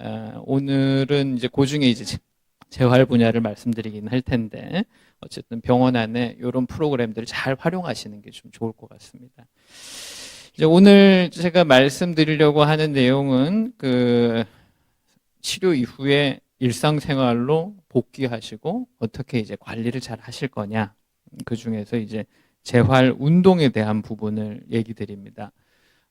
어, 오늘은 이제 그 중에 이제 재- 재활 분야를 말씀드리긴 할 텐데 어쨌든 병원 안에 이런 프로그램들을 잘 활용하시는 게 좀 좋을 것 같습니다. 이제 오늘 제가 말씀드리려고 하는 내용은 그 치료 이후에 일상생활로 복귀하시고 어떻게 이제 관리를 잘 하실 거냐 그 중에서 이제 재활 운동에 대한 부분을 얘기 드립니다.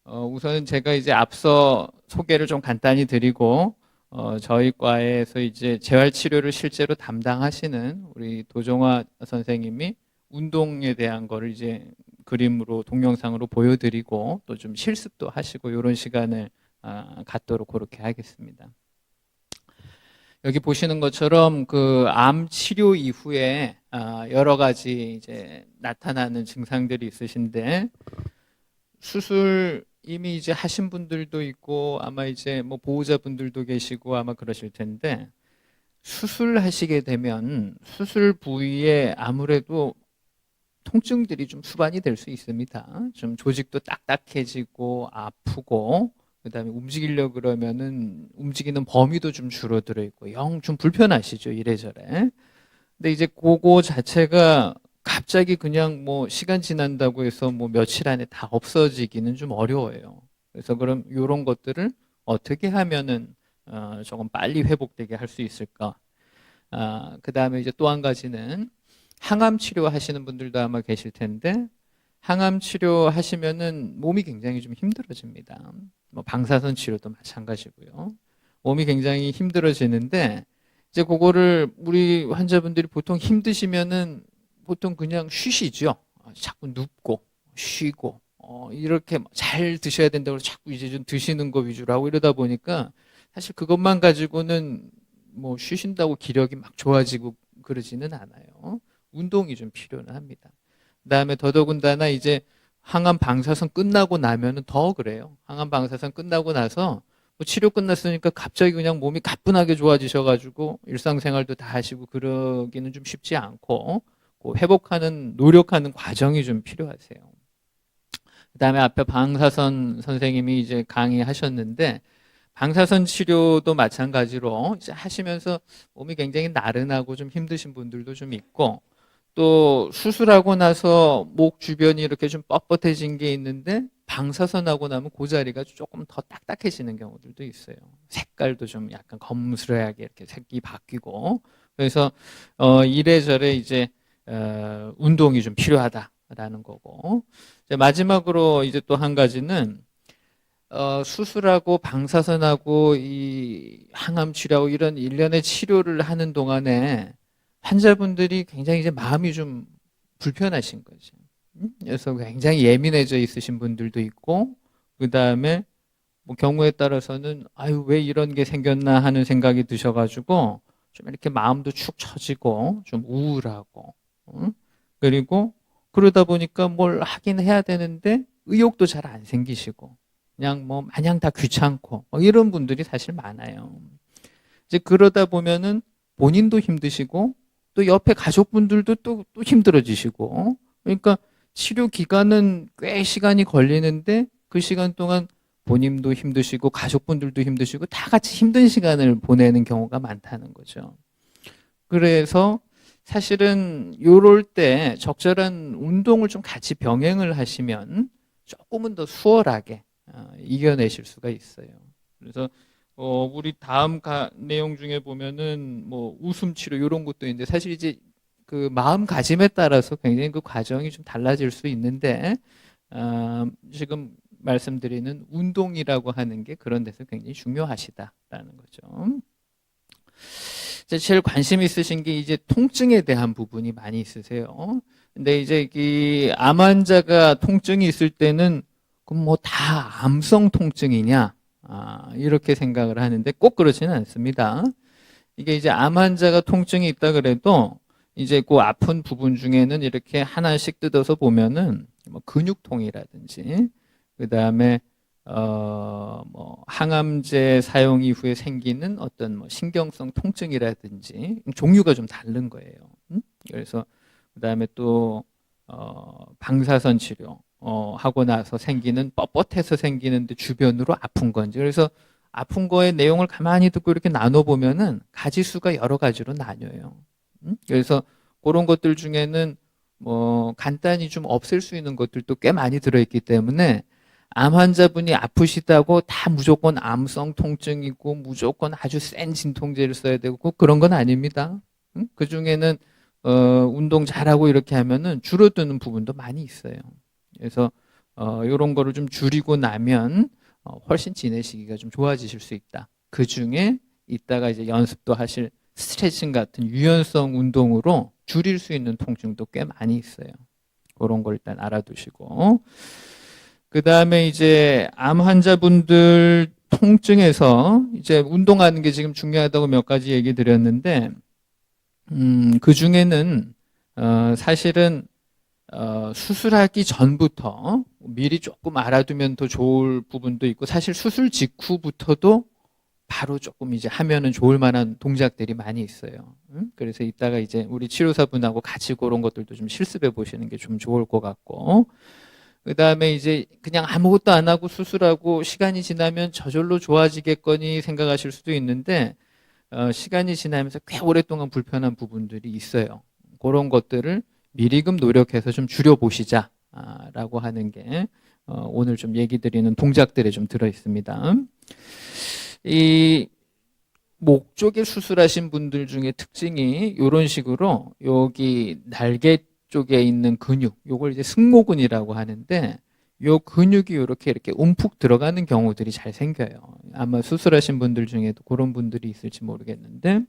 어, 우선은 제가 이제 앞서 소개를 좀 간단히 드리고 어, 저희 과에서 이제 재활 치료를 실제로 담당하시는 우리 도종화 선생님이 운동에 대한 거를 이제 그림으로 동영상으로 보여드리고 또 좀 실습도 하시고 이런 시간을 아, 갖도록 그렇게 하겠습니다. 여기 보시는 것처럼 그 암 치료 이후에 아, 여러 가지 이제 나타나는 증상들이 있으신데 수술 이미 이제 하신 분들도 있고 아마 이제 뭐 보호자분들도 계시고 아마 그러실 텐데 수술하시게 되면 수술 부위에 아무래도 통증들이 좀 수반이 될 수 있습니다. 좀 조직도 딱딱해지고 아프고 그다음에 움직이려 그러면은 움직이는 범위도 좀 줄어들어 있고 영 좀 불편하시죠 이래저래. 근데 이제 그거 자체가 갑자기 그냥 뭐 시간 지난다고 해서 뭐 며칠 안에 다 없어지기는 좀 어려워요. 그래서 그럼 이런 것들을 어떻게 하면은 어, 조금 빨리 회복되게 할 수 있을까? 아, 그 다음에 이제 또 한 가지는 항암 치료 하시는 분들도 아마 계실 텐데 항암 치료 하시면은 몸이 굉장히 좀 힘들어집니다. 뭐 방사선 치료도 마찬가지고요. 몸이 굉장히 힘들어지는데 이제 그거를 우리 환자분들이 보통 힘드시면은 보통 그냥 쉬시죠. 어, 자꾸 눕고 쉬고 어, 이렇게 잘 드셔야 된다고 자꾸 이제 좀 드시는 거 위주로 하고 이러다 보니까 사실 그것만 가지고는 뭐 쉬신다고 기력이 막 좋아지고 그러지는 않아요. 운동이 좀 필요는 합니다. 그다음에 더더군다나 이제 항암 방사선 끝나고 나면은 더 그래요. 항암 방사선 끝나고 나서 뭐 치료 끝났으니까 갑자기 그냥 몸이 가뿐하게 좋아지셔가지고 일상생활도 다 하시고 그러기는 좀 쉽지 않고 그 회복하는 노력하는 과정이 좀 필요하세요. 그다음에 앞에 방사선 선생님이 이제 강의하셨는데 방사선 치료도 마찬가지로 하시면서 몸이 굉장히 나른하고 좀 힘드신 분들도 좀 있고 또 수술하고 나서 목 주변이 이렇게 좀 뻣뻣해진 게 있는데 방사선하고 나면 그 자리가 조금 더 딱딱해지는 경우들도 있어요. 색깔도 좀 약간 검술하게 이렇게 색이 바뀌고 그래서 어 이래저래 이제 어, 운동이 좀 필요하다라는 거고 이제 마지막으로 이제 또 한 가지는 어, 수술하고 방사선하고 이 항암 치료하고 이런 일련의 치료를 하는 동안에 환자분들이 굉장히 이제 마음이 좀 불편하신 거죠. 음? 그래서 굉장히 예민해져 있으신 분들도 있고, 그 다음에 뭐 경우에 따라서는 아유 왜 이런 게 생겼나 하는 생각이 드셔가지고 좀 이렇게 마음도 축 처지고 좀 우울하고, 응? 그리고 그러다 보니까 뭘 하긴 해야 되는데 의욕도 잘 안 생기시고, 그냥 뭐 마냥 다 귀찮고 뭐 이런 분들이 사실 많아요. 이제 그러다 보면은 본인도 힘드시고 또 옆에 가족분들도 또, 또 힘들어지시고 그러니까 치료 기간은 꽤 시간이 걸리는데 그 시간 동안 본인도 힘드시고 가족분들도 힘드시고 다 같이 힘든 시간을 보내는 경우가 많다는 거죠. 그래서 사실은 요럴 때 적절한 운동을 좀 같이 병행을 하시면 조금은 더 수월하게 어, 이겨내실 수가 있어요. 그래서 어, 우리 다음 가, 내용 중에 보면은 뭐 웃음 치료 이런 것도 있는데 사실 이제 그 마음가짐에 따라서 굉장히 그 과정이 좀 달라질 수 있는데 어, 지금 말씀드리는 운동이라고 하는 게 그런 데서 굉장히 중요하시다라는 거죠. 이제 제일 관심 있으신 게 이제 통증에 대한 부분이 많이 있으세요. 근데 이제 이 암 환자가 통증이 있을 때는 그럼 뭐 다 암성 통증이냐? 아, 이렇게 생각을 하는데 꼭 그렇지는 않습니다. 이게 이제 암 환자가 통증이 있다 그래도 이제 그 아픈 부분 중에는 이렇게 하나씩 뜯어서 보면은 뭐 근육통이라든지 그 다음에 어 뭐 항암제 사용 이후에 생기는 어떤 뭐 신경성 통증이라든지 종류가 좀 다른 거예요. 음? 그래서 그 다음에 또 어, 방사선 치료 어, 하고 나서 생기는 뻣뻣해서 생기는데 주변으로 아픈 건지 그래서 아픈 거의 내용을 가만히 듣고 이렇게 나눠 보면은 가지 수가 여러 가지로 나뉘어요. 음? 그래서 그런 것들 중에는 뭐 간단히 좀 없앨 수 있는 것들도 꽤 많이 들어있기 때문에 암 환자분이 아프시다고 다 무조건 암성 통증이고 무조건 아주 센 진통제를 써야 되고 꼭 그런 건 아닙니다. 응? 그 중에는 어, 운동 잘하고 이렇게 하면은 줄어드는 부분도 많이 있어요. 그래서 어, 이런 거를 좀 줄이고 나면 어, 훨씬 지내시기가 좀 좋아지실 수 있다. 그 중에 이따가 이제 연습도 하실 스트레칭 같은 유연성 운동으로 줄일 수 있는 통증도 꽤 많이 있어요. 그런 걸 일단 알아두시고. 그 다음에 이제 암 환자분들 통증에서 이제 운동하는 게 지금 중요하다고 몇 가지 얘기 드렸는데, 음, 그 중에는, 어, 사실은, 어, 수술하기 전부터 미리 조금 알아두면 더 좋을 부분도 있고, 사실 수술 직후부터도 바로 조금 이제 하면은 좋을 만한 동작들이 많이 있어요. 음? 그래서 이따가 이제 우리 치료사분하고 같이 그런 것들도 좀 실습해 보시는 게 좀 좋을 것 같고, 그 다음에 이제 그냥 아무것도 안 하고 수술하고 시간이 지나면 저절로 좋아지겠거니 생각하실 수도 있는데, 어, 시간이 지나면서 꽤 오랫동안 불편한 부분들이 있어요. 그런 것들을 미리금 노력해서 좀 줄여보시자. 아, 라고 하는 게, 어, 오늘 좀 얘기 드리는 동작들에 좀 들어 있습니다. 이, 목 쪽에 수술하신 분들 중에 특징이 이런 식으로 여기 날개 쪽에 있는 근육, 요걸 이제 승모근이라고 하는데 요 근육이 이렇게 이렇게 움푹 들어가는 경우들이 잘 생겨요. 아마 수술하신 분들 중에도 그런 분들이 있을지 모르겠는데,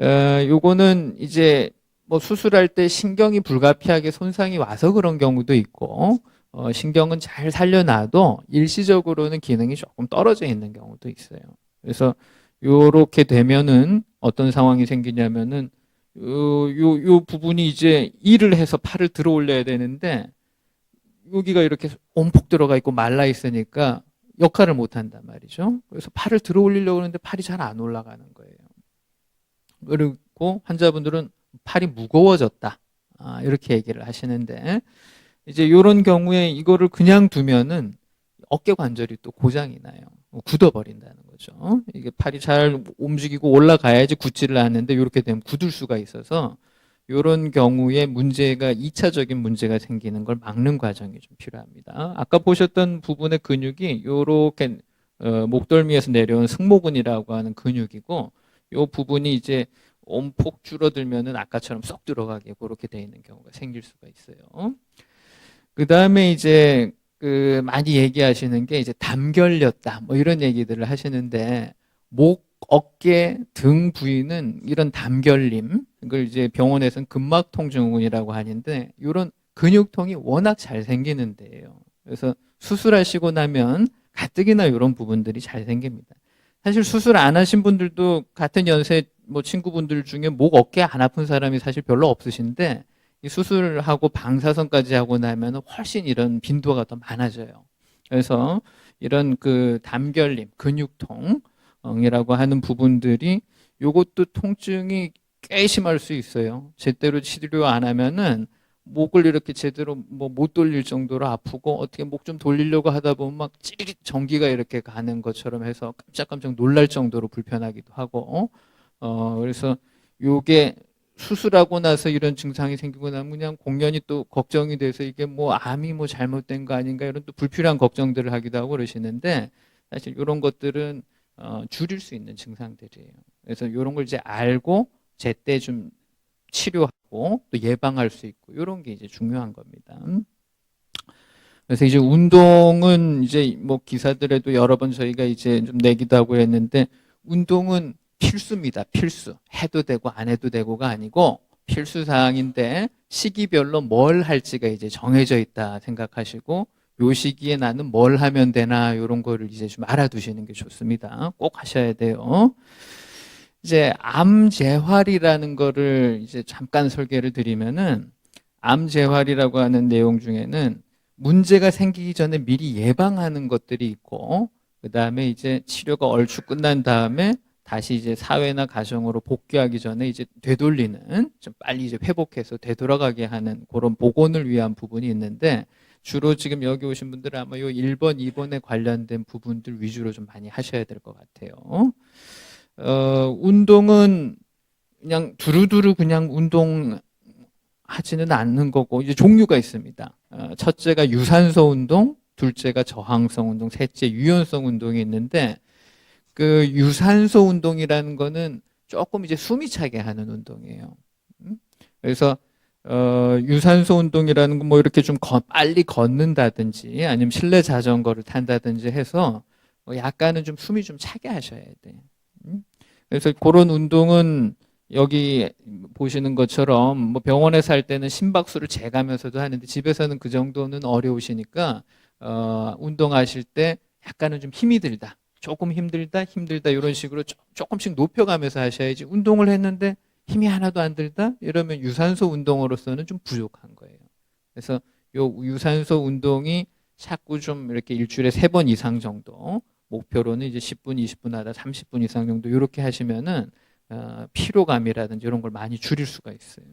어, 요거는 이제 뭐 수술할 때 신경이 불가피하게 손상이 와서 그런 경우도 있고, 어, 신경은 잘 살려놔도 일시적으로는 기능이 조금 떨어져 있는 경우도 있어요. 그래서 요렇게 되면은 어떤 상황이 생기냐면은 요, 요, 요 부분이 이제 일을 해서 팔을 들어 올려야 되는데 여기가 이렇게 온폭 들어가 있고 말라 있으니까 역할을 못 한단 말이죠. 그래서 팔을 들어 올리려고 하는데 팔이 잘 안 올라가는 거예요. 그리고 환자분들은 팔이 무거워졌다. 아, 이렇게 얘기를 하시는데 이제 이런 경우에 이거를 그냥 두면은 어깨 관절이 또 고장이 나요. 굳어버린다는 거죠. 이게 팔이 잘 움직이고 올라가야지 굳지를 않는데 이렇게 되면 굳을 수가 있어서 이런 경우에 문제가 2차적인 문제가 생기는 걸 막는 과정이 좀 필요합니다. 아까 보셨던 부분의 근육이 이렇게 어, 목덜미에서 내려온 승모근이라고 하는 근육이고 이 부분이 이제 온폭 줄어들면은 아까처럼 쏙 들어가게 그렇게 돼 있는 경우가 생길 수가 있어요. 그 다음에 이제 그 많이 얘기하시는 게 이제 담결렸다 뭐 이런 얘기들을 하시는데 목, 어깨, 등 부위는 이런 담결림 이걸 이제 병원에서는 근막통증후군이라고 하는데 이런 근육통이 워낙 잘 생기는 데예요. 그래서 수술하시고 나면 가뜩이나 이런 부분들이 잘 생깁니다. 사실 수술 안 하신 분들도 같은 연세 뭐 친구분들 중에 목, 어깨 안 아픈 사람이 사실 별로 없으신데 이 수술하고 방사선까지 하고 나면 훨씬 이런 빈도가 더 많아져요. 그래서 이런 그 담결림, 근육통이라고 하는 부분들이 요것도 통증이 꽤 심할 수 있어요. 제대로 치료 안 하면은 목을 이렇게 제대로 뭐 못 돌릴 정도로 아프고 어떻게 목 좀 돌리려고 하다 보면 막 찌릿 전기가 이렇게 가는 것처럼 해서 깜짝깜짝 놀랄 정도로 불편하기도 하고 어 그래서 요게 수술하고 나서 이런 증상이 생기고 나면 그냥 공연이 또 걱정이 돼서 이게 뭐 암이 뭐 잘못된 거 아닌가 이런 또 불필요한 걱정들을 하기도 하고 그러시는데 사실 이런 것들은 어, 줄일 수 있는 증상들이에요. 그래서 이런 걸 이제 알고 제때 좀 치료하고 또 예방할 수 있고 이런 게 이제 중요한 겁니다. 그래서 이제 운동은 이제 뭐 기사들에도 여러 번 저희가 이제 좀 내기도 하고 했는데 운동은 필수입니다. 필수. 해도 되고 안 해도 되고가 아니고 필수 사항인데 시기별로 뭘 할지가 이제 정해져 있다 생각하시고 요 시기에 나는 뭘 하면 되나 이런 거를 이제 좀 알아두시는 게 좋습니다. 꼭 하셔야 돼요. 이제 암 재활이라는 거를 이제 잠깐 설계를 드리면은 암 재활이라고 하는 내용 중에는 문제가 생기기 전에 미리 예방하는 것들이 있고 그다음에 이제 치료가 얼추 끝난 다음에 다시 이제 사회나 가정으로 복귀하기 전에 이제 되돌리는 좀 빨리 이제 회복해서 되돌아가게 하는 그런 복원을 위한 부분이 있는데 주로 지금 여기 오신 분들은 아마 요 1번, 2번에 관련된 부분들 위주로 좀 많이 하셔야 될 것 같아요. 어, 운동은 그냥 두루두루 그냥 운동 하지는 않는 거고 이제 종류가 있습니다. 어, 첫째가 유산소 운동, 둘째가 저항성 운동, 셋째 유연성 운동이 있는데 그 유산소 운동이라는 거는 조금 이제 숨이 차게 하는 운동이에요. 음? 그래서 어, 유산소 운동이라는 건 뭐 이렇게 좀 거- 빨리 걷는다든지 아니면 실내 자전거를 탄다든지 해서 뭐 약간은 좀 숨이 좀 차게 하셔야 돼. 음? 그래서 그런 운동은 여기 보시는 것처럼 뭐 병원에서 할 때는 심박수를 재가면서도 하는데 집에서는 그 정도는 어려우시니까 어, 운동하실 때 약간은 좀 힘이 들다. 조금 힘들다, 힘들다 이런 식으로 조- 조금씩 높여가면서 하셔야지 운동을 했는데 힘이 하나도 안 들다 이러면 유산소 운동으로서는 좀 부족한 거예요. 그래서 요 유산소 운동이 자꾸 좀 이렇게 일주일에 세 번 이상 정도 목표로는 이제 10분, 20분 하다 30분 이상 정도 이렇게 하시면은 어, 피로감이라든지 이런 걸 많이 줄일 수가 있어요.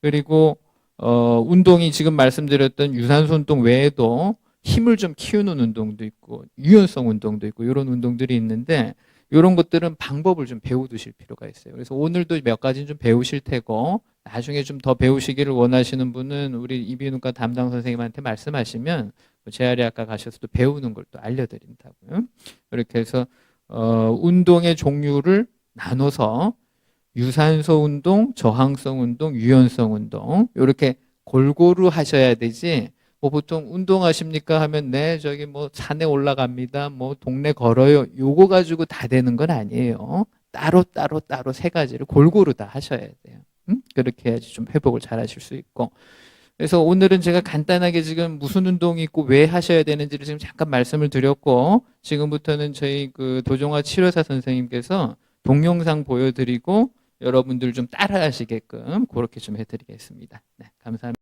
그리고 어, 운동이 지금 말씀드렸던 유산소 운동 외에도 힘을 좀 키우는 운동도 있고 유연성 운동도 있고 이런 운동들이 있는데 이런 것들은 방법을 좀 배워두실 필요가 있어요. 그래서 오늘도 몇 가지는 좀 배우실 테고 나중에 좀 더 배우시기를 원하시는 분은 우리 이비인후과 담당 선생님한테 말씀하시면 재활의학과 가셔서 또 배우는 걸 또 알려드린다고요. 이렇게 해서 어, 운동의 종류를 나눠서 유산소 운동, 저항성 운동, 유연성 운동 이렇게 골고루 하셔야 되지. 뭐 보통 운동하십니까 하면 네 저기 뭐 산에 올라갑니다. 뭐 동네 걸어요. 요거 가지고 다 되는 건 아니에요. 따로 따로 따로 세 가지를 골고루 다 하셔야 돼요. 음? 그렇게 해야지 좀 회복을 잘 하실 수 있고. 그래서 오늘은 제가 간단하게 지금 무슨 운동이 있고 왜 하셔야 되는지를 지금 잠깐 말씀을 드렸고 지금부터는 저희 그 도종화 치료사 선생님께서 동영상 보여드리고 여러분들 좀 따라하시게끔 그렇게 좀 해드리겠습니다. 네, 감사합니다.